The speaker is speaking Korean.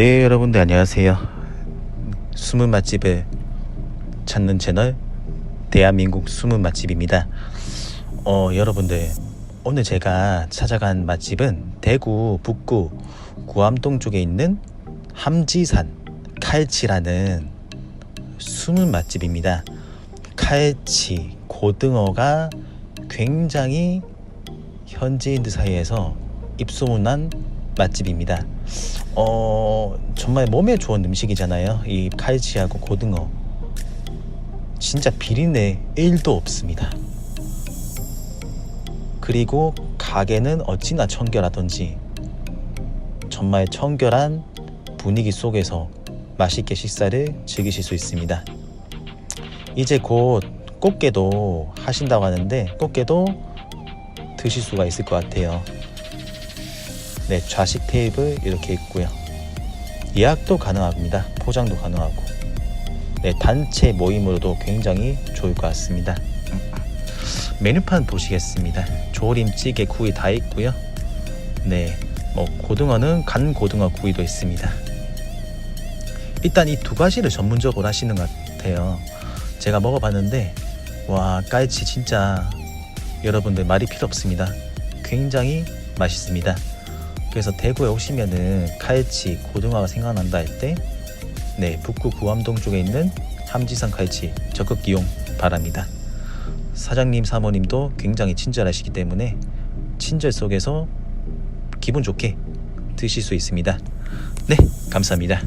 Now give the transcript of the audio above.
네 여러분들 안녕하세요. 숨은 맛집을 찾는 채널 대한민국 숨은 맛집입니다. 어 여러분들 오늘 제가 찾아간 맛집은 대구 북구 구암동 쪽에 있는 함지산 칼치라는 숨은 맛집입니다. 칼치 고등어가 굉장히 현지인들 사이에서 입소문난 맛집입니다. 어 정말 몸에 좋은 음식이잖아요. 이 칼치하고 고등어 진짜 비린내 1도 없습니다. 그리고 가게는 어찌나 청결하던지 정말 청결한 분위기 속에서 맛있게 식사를 즐기실 수 있습니다. 이제 곧 꽃게도 하신다고 하는데 꽃게도 드실 수가 있을 것 같아요. 네, 좌식 테이블 이렇게 있고요. 예약도 가능합니다. 포장도 가능하고. 네, 단체 모임으로도 굉장히 좋을 것 같습니다. 메뉴판 보시겠습니다. 조림, 찌개, 구이 다 있고요. 네, 뭐 고등어는 간 고등어 구이도 있습니다. 일단 이 두 가지를 전문적으로 하시는 것 같아요. 제가 먹어봤는데 와 깔치 진짜 여러분들 말이 필요 없습니다. 굉장히 맛있습니다. 그래서 대구에 오시면은 칼치, 고등어가 생각난다 할 때, 네, 북구 구암동 쪽에 있는 함지산 칼치 적극 이용 바랍니다. 사장님, 사모님도 굉장히 친절하시기 때문에 친절 속에서 기분 좋게 드실 수 있습니다. 네, 감사합니다.